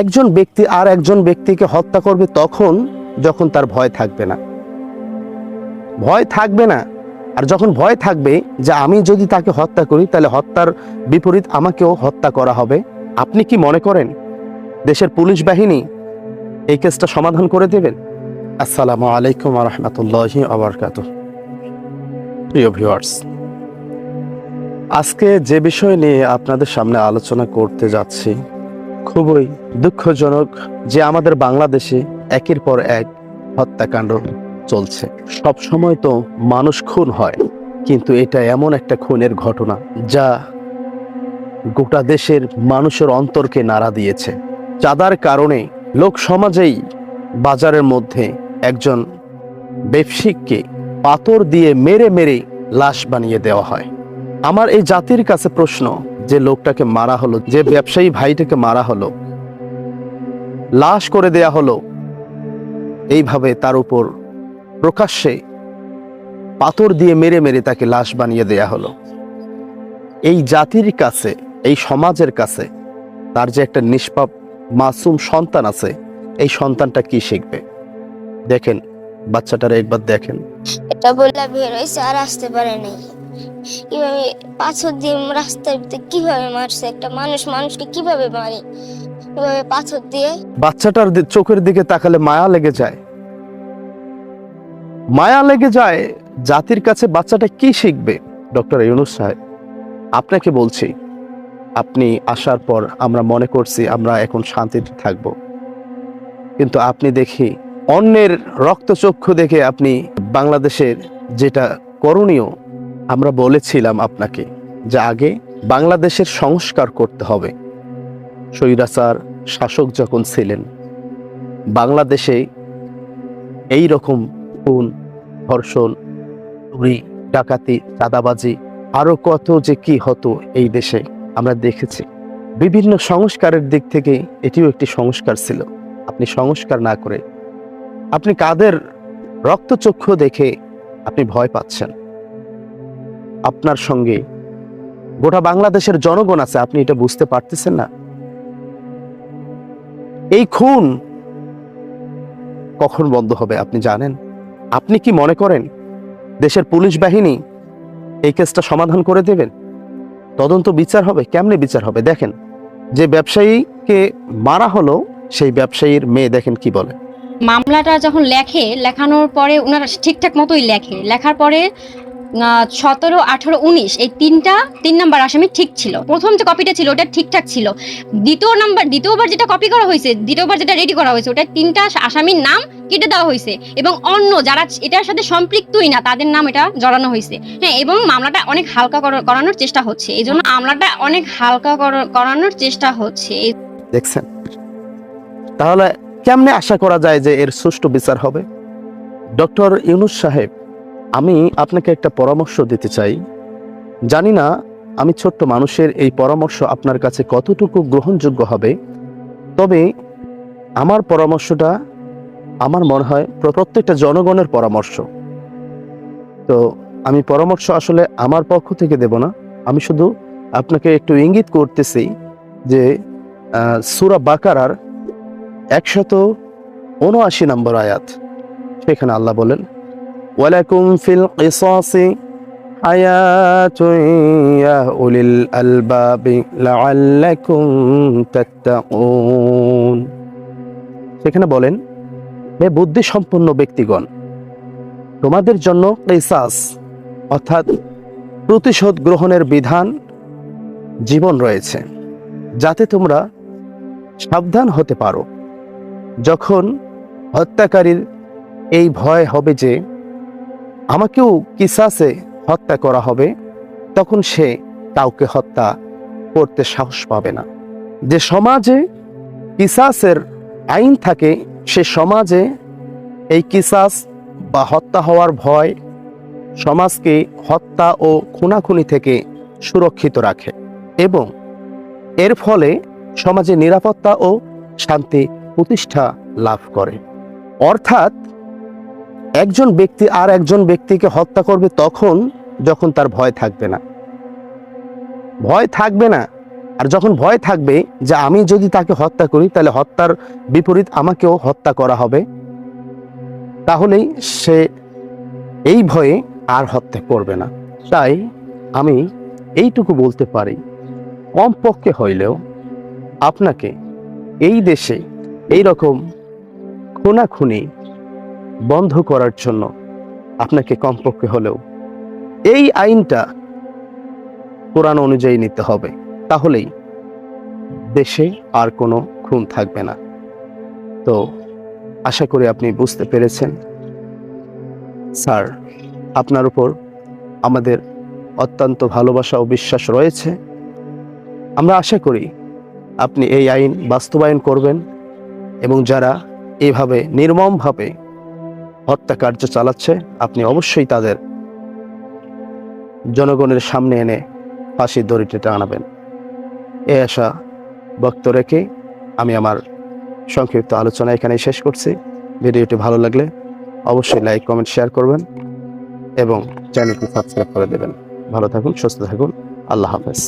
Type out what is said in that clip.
একজন ব্যক্তি আর একজন ব্যক্তিকে হত্যা করবে তখন যখন তার ভয় থাকবে না। ভয় থাকবে না। আর যখন ভয় থাকবে যে আমি যদি তাকে হত্যা করি, তাহলে হত্যার বিপরীত আমাকেও হত্যা করা হবে। আপনি কি মনে করেন দেশের পুলিশ বাহিনী এই কেসটা সমাধান করে দেবেন? আসসালামু আলাইকুম রহমতুল্লাহি আবরকাত প্রিয় ভিউয়ার্স, আজকে যে বিষয় নিয়ে আপনাদের সামনে আলোচনা করতে যাচ্ছি খুবই দুঃখজনক যে আমাদের বাংলাদেশে একের পর এক হত্যাকাণ্ড চলছে। সব সময় তো মানুষ খুন হয়, কিন্তু এটা এমন একটা খুনের ঘটনা যা গোটা দেশের মানুষের অন্তরকে নাড়া দিয়েছে। চাঁদার কারণে লোক সমাজেই বাজারের মধ্যে একজন ব্যবসায়িককে পাথর দিয়ে মেরে মেরে লাশ বানিয়ে দেওয়া হয়। আমার এই জাতির কাছে প্রশ্ন যে লোকটাকে মারা হলো, যে ব্যবসায়ী ভাইটাকে মারা হলো, লাশ করে দেয়া হলো, এইভাবে তার উপর প্রকাশ্যে পাথর দিয়ে মেরে মেরে তাকে লাশ বানিয়ে দেয়া হলো। এই জাতির কাছে, এই সমাজের কাছে তার যে একটা নিষ্পাপ, মাসুম সন্তান আছে, এই সন্তানটা কি শিখবে? দেখেন, বাচ্চাটার একবার দেখেন। এটা বললে বের হয়েছে আর আসতে পারে নাই। কীভাবে পাথর দিয়ে রাস্তার ভিতরে কীভাবে মারছে একটা মানুষ, মানুষকে কীভাবে মারে? কীভাবে পাথর দিয়ে? বাচ্চাটার চোখের দিকে তাকালে মায়া লেগে যায়। মায়া লেগে যায় জাতির কাছে বাচ্চাটা কি শিখবে? ডক্টর ইউনুস সাহেব, আপনাকে বলছি, আপনি আসার পর আমরা মনে করছি আমরা এখন শান্তিতে থাকব। কিন্তু আপনি দেখি অন্যের রক্তচক্ষু দেখে আপনি বাংলাদেশের যেটা করণীয় আমরা বলেছিলাম আপনাকে যে আগে বাংলাদেশের সংস্কার করতে হবে। স্বৈরাচার শাসক যখন ছিলেন, বাংলাদেশে এই রকম খুন, ধর্ষণ, চুরি, ডাকাতি, চাঁদাবাজি, আরও কত যে কি হতো এই দেশে আমরা দেখেছি। বিভিন্ন সংস্কারের দিক থেকে এটিও একটি সংস্কার ছিল। আপনি সংস্কার না করে আপনি কাদের রক্তচক্ষু দেখে আপনি ভয় পাচ্ছেন? আপনার সঙ্গে। গোটা বাংলাদেশের জনগণ আছে, আপনি এটা বুঝতে পারতেছেন না? এই খুন কখন বন্ধ হবে আপনি জানেন? আপনি কি মনে করেন দেশের পুলিশ বাহিনী এই কেসটা সমাধান করে দেবেন? তদন্ত বিচার হবে? কেমনে বিচার হবে? দেখেন, যে ব্যবসায়ীকে মারা হলো, সেই ব্যবসায়ীর মেয়ে দেখেন কি বলে। মামলাটা যখন লেখে, লেখানোর পরে ওনারা ঠিকঠাক মতোই লেখে। লেখার পরে সতেরো, আঠারো, উনিশ, এই তিনটা, তিন নাম্বার আসামি ঠিক ছিল। প্রথম যে কপিটা ছিল, ওটা ঠিকঠাক ছিল। দ্বিতীয় নাম্বার, দ্বিতীয়বার যেটা কপি করা হয়েছে, দ্বিতীয়বার যেটা রেডি করা হয়েছে ওটা তিনটা আসামির নাম কেটে দেওয়া হয়েছে এবং অন্য যারা এটার সাথে সম্পৃক্তই না, তাদের নাম এটা জড়ানো হয়েছে। হ্যাঁ এবং মামলাটা অনেক হালকা করা- করানোর চেষ্টা হচ্ছে। এই জন্য মামলাটা অনেক হালকা করা- করানোর চেষ্টা হচ্ছে। দেখছেন? তাহলে কেমনে আশা করা যায় যে এর সুষ্ঠু বিচার হবে? ডক্টর ইউনুস সাহেব আমি আপনাকে একটা পরামর্শ দিতে চাই। জানি না আমি ছোট্ট মানুষের এই পরামর্শ আপনার কাছে কতটুকু গ্রহণযোগ্য হবে, তবে আমার পরামর্শটা আমার মনে হয় প্রত্যেকটা জনগণের পরামর্শ। তো আমি পরামর্শ আসলে আমার পক্ষ থেকে দেব না, আমি শুধু আপনাকে একটু ইঙ্গিত করতেছি যে সুরা বাকারার একশত উনআশি নম্বর আয়াত, সেখানে আল্লাহ বলেন ওয়ালাকুম ফিল কিসাসি হায়াতুন ইয়া উলিল আলবাবি লাআল্লাকুম তাত্তাকুন। সেখানে বলেন, হে বুদ্ধি সম্পন্ন ব্যক্তিগণ, তোমাদের জন্য কিসাস, অর্থাৎ প্রতিশোধ গ্রহণের বিধান জীবন রয়েছে, যাতে তোমরা সাবধান হতে পারো। যখন হত্যাকারীর এই ভয় হবে যে আমাকেও কিসাসে হত্যা করা হবে, তখন সে কাউকে হত্যা করতে সাহস পাবে না। যে সমাজে কিসাসের আইন থাকে, সে সমাজে এই কিসাস বা হত্যা হওয়ার ভয় সমাজকে হত্যা ও খুনাখুনি থেকে সুরক্ষিত রাখে এবং এর ফলে সমাজে নিরাপত্তা ও শান্তি প্রতিষ্ঠা লাভ করে। অর্থাৎ একজন ব্যক্তি আর একজন ব্যক্তিকে হত্যা করবে তখন যখন তার ভয় থাকবে না। ভয় থাকবে না। আর যখন ভয় থাকবে যে আমি যদি তাকে হত্যা করি, তাহলে হত্যার বিপরীত আমাকেও হত্যা করা হবে। তাহলেই সে এই ভয়ে আর হত্যা করবে না। তাই আমি এইটুকু বলতে পারি। কমপক্ষে হইলেও আপনাকে এই দেশে এই রকম খুনাখুনি বন্ধ করার জন্য আপনাকে কমপক্ষে হলেও এই আইনটা কোরআন অনুযায়ী নিতে হবে, তাহলেই দেশে আর কোনো খুন থাকবে না। তো আশা করি আপনি বুঝতে পেরেছেন। স্যার, আপনার উপর আমাদের অত্যন্ত ভালোবাসা ও বিশ্বাস রয়েছে। আমরা আশা করি আপনি এই আইন বাস্তবায়ন করবেন এবং যারা এভাবে নির্মমভাবে হত্যাকার্য চালাচ্ছে, আপনি অবশ্যই তাদের জনগণের সামনে এনে ফাঁসির দড়িতে টানাবেন। এই আশা বক্ত রেখে আমি আমার সংক্ষিপ্ত আলোচনা এখানেই শেষ করছি। ভিডিওটি ভালো লাগলে অবশ্যই লাইক, কমেন্ট, শেয়ার করবেন এবং চ্যানেলটি সাবস্ক্রাইব করে দেবেন। ভালো থাকুন, সুস্থ থাকুন। আল্লাহ হাফেজ।